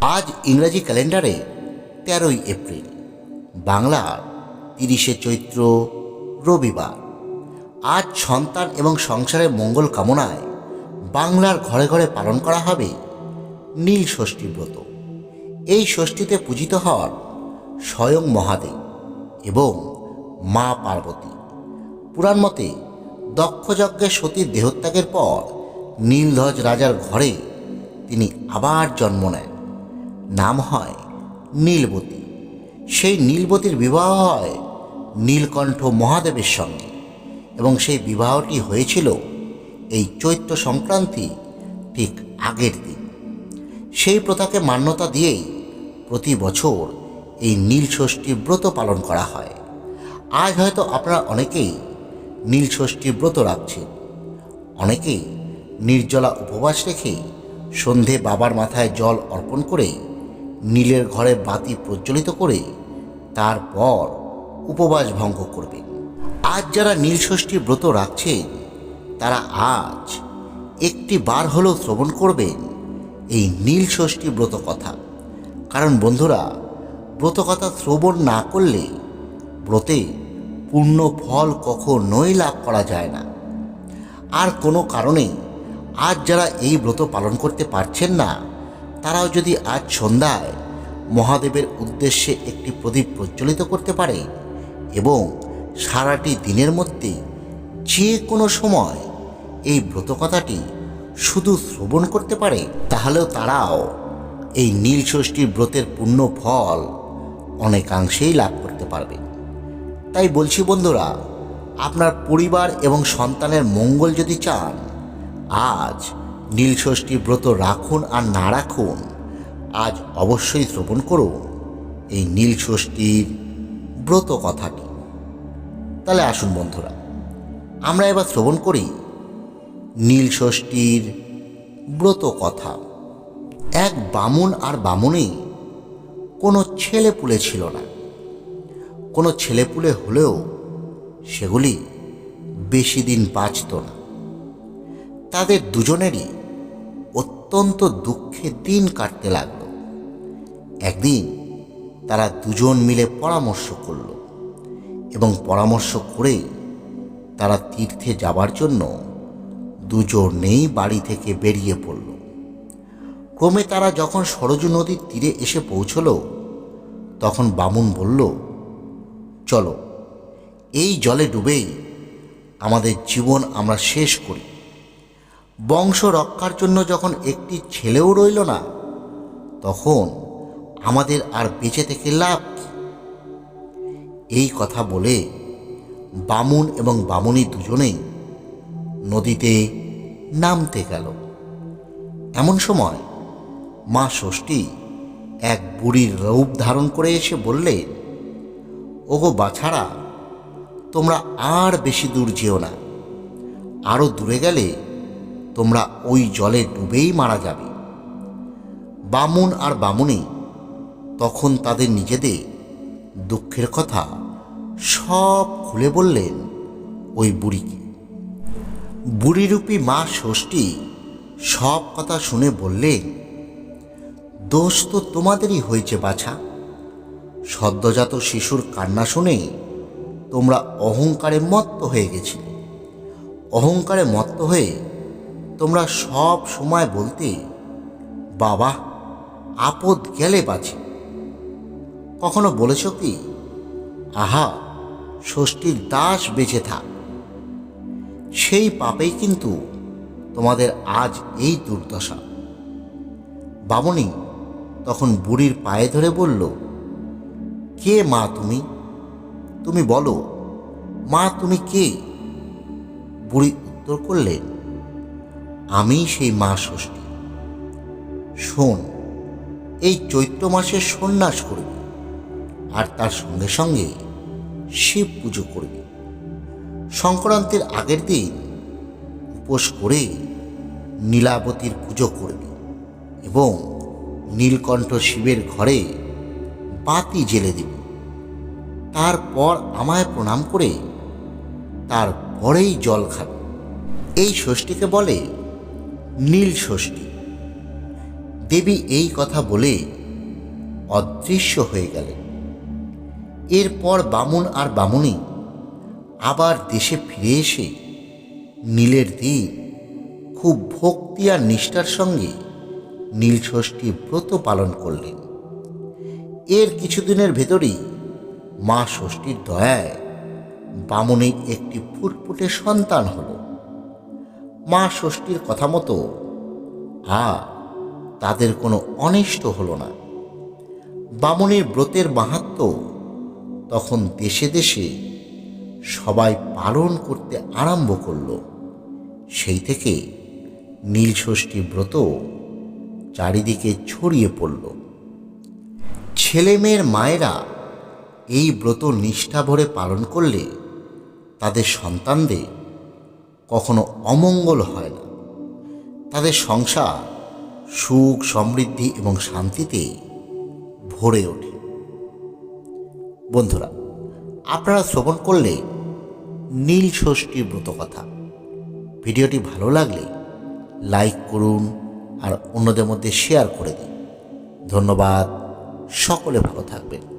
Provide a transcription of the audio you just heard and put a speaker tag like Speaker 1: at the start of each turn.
Speaker 1: আজ ইংরাজি ক্যালেন্ডারে তেরোই এপ্রিল বাংলার তিরিশে চৈত্র রবিবার। আজ সন্তান এবং সংসারের মঙ্গল কামনায় বাংলার ঘরে ঘরে পালন করা হবে নীল ষষ্ঠী ব্রত। এই ষষ্ঠীতে পূজিত হন স্বয়ং মহাদেব এবং মা পার্বতী। পুরাণ মতে দক্ষযজ্ঞে সতীর দেহত্যাগের পর নীলধ্বজ রাজার ঘরে তিনি আবার জন্ম নেন। নাম হয় নীলবতী। সেই নীলবতীর বিবাহ হয় নীলকণ্ঠ মহাদেবের সঙ্গে। এবং সেই বিবাহটি হয়েছিল এই চৈত্র সংক্রান্তি ঠিক আগের দিন। সেই প্রথাকে মান্যতা দিয়েই প্রতি বছর এই নীল ষষ্ঠী ব্রত পালন করা হয়। আজ হয়তো আপনারা অনেকেই নীল ষষ্ঠী ব্রত রাখছেন। অনেকেই নির্জলা উপবাস রেখে সন্ধে বাবার মাথায় জল অর্পণ করে নীলের ঘরে বাতি প্রজ্বলিত করে তারপর উপবাস ভঙ্গ করবেন আজ যারা নীল ষষ্ঠী ব্রত রাখছেন তারা আজ একটি বার হলেও শ্রবণ করবেন এই নীল ষষ্ঠী ব্রত কথা। কারণ বন্ধুরা, ব্রত কথা শ্রবণ না করলে ব্রতে পূর্ণ ফল কখনোই লাভ করা যায় না। আর কোনো কারণে আজ যারা এই ব্রত পালন করতে পারছেন না তারাও যদি আজ সন্ধ্যায় মহাদেবের উদ্দেশ্যে একটি প্রদীপ প্রজ্বলিত করতে পারে এবং সারাটি দিনের মধ্যে যে কোনো সময় এই ব্রতকথাটি শুধু শ্রবণ করতে পারে, তাহলেও তারাও এই নীল ষষ্ঠীর ব্রতের পূর্ণ ফল অনেকাংশেই লাভ করতে পারবে। তাই বলছি বন্ধুরা, আপনার পরিবার এবং সন্তানের মঙ্গল যদি চান, আজ নীলষষ্ঠী ব্রত রাখুন আর না রাখুন, আজ অবশ্যই শ্রবণ করুন। এই নীলষষ্ঠীর ব্রত কথাটি। তাহলে আসুন বন্ধুরা, আমরা এবার শ্রবণ করি নীলষষ্ঠীর ব্রত কথা। এক বামুন আর বামুনে কোনো ছেলে পুলে ছিল না। কোনো ছেলেপুলে হলেও সেগুলি বেশি দিন বাঁচত না। তাদের দুজনেরই অত্যন্ত দুঃখে দিন কাটতে লাগল। একদিন তারা দুজন মিলে পরামর্শ করল এবং পরামর্শ করে তারা তীর্থে যাবার জন্য দুজনেই বাড়ি থেকে বেরিয়ে পড়ল। ক্রমে তারা যখন সরজু নদীর তীরে এসে পৌঁছল, তখন বামুন বলল, চলো, এই জলে ডুবেই আমাদের জীবন আমরা শেষ করি। বংশ রক্ষার জন্য যখন একটি ছেলেও রইল না, তখন আমাদের আর বেঁচে থেকে লাভ এই কথা বলে বামুন এবং বামুনি দুজনেই নদীতে নামতে গেল। এমন সময় মা ষষ্ঠী এক বুড়ির রূপ ধারণ করে এসে বললেন ওগো বাছাড়া তোমরা আর বেশি দূর যেও না। আরও দূরে গেলে তোমরা ওই জলে ডুবেই মারা যাবে। বামুন আর বামুনি তখন তাদের নিজেদের দুঃখের কথা সব খুলে বললেন ওই বুড়িকে। বুড়িরূপী মা ষষ্ঠী সব কথা শুনে বললেন, দোষ তো তোমাদেরই হয়েছে বাছা। সদ্যজাত শিশুর কান্না শুনে তোমরা অহংকারে মত্ত হয়ে গেছিলে। অহংকারে মত্ত হয়ে তোমরা সব সময় বলতে, বাবা, আপদ গেলে বাঁচে। কখনো বলেছ কি, আহা, ষষ্ঠীর দাস বেঁচে থাক। সেই পাপেই কিন্তু তোমাদের আজ এই দুর্দশা। বামনি তখন বুড়ির পায়ে ধরে বলল, কে মা তুমি? তুমি বলো, মা তুমি কে? বুড়ি উত্তর করলেন আমি সেই মা ষষ্ঠী। শোন, এই চৈত্র মাসে সন্ন্যাস করবি, আর তার সঙ্গে সঙ্গে শিব পুজো করবি। সংক্রান্তির আগের দিন উপোস করে নীলাবতীর পুজো করবি এবং নীলকণ্ঠ শিবের ঘরে বাতি জেলে দিবি। তারপর আমায় প্রণাম করে তারপরেই জল খাবে। এই ষষ্ঠীকে বলে নীল ষষ্ঠী দেবী এই কথা বলে অদৃশ্য হয়ে গেলেন। এরপর বামুন আর বামুনি আবার দেশে ফিরে এসে নীলের দিন খুব ভক্তি আর নিষ্ঠার সঙ্গে নীলষষ্ঠী ব্রত পালন করলেন। এর কিছুদিনের ভেতরেই মা ষষ্ঠীর দয়ায় বামুনির একটি ফুটফুটে সন্তান হলো। মা ষষ্ঠীর কথা মতো আর তাদের কোনো অনিষ্ট হলো না। বামুনির ব্রতের মাহাত্ম্য তখন দেশে দেশে সবাই পালন করতে আরম্ভ করল। সেই থেকে নীলষষ্ঠী ব্রত চারিদিকে ছড়িয়ে পড়ল। ছেলে মেয়ের মায়েরা এই ব্রত নিষ্ঠা ভরে পালন করলে তাদের সন্তানদের কখনো অমঙ্গল হয় না। তাদের সংসার সুখ, সমৃদ্ধি এবং শান্তিতে ভরে ওঠে। বন্ধুরা, আপনারা শ্রবণ করলে নীল ষষ্ঠীর ব্রত কথা। ভিডিওটি ভালো লাগলে লাইক করুন আর অন্যদের মধ্যে শেয়ার করে দিন। ধন্যবাদ। সকলে ভালো থাকবেন।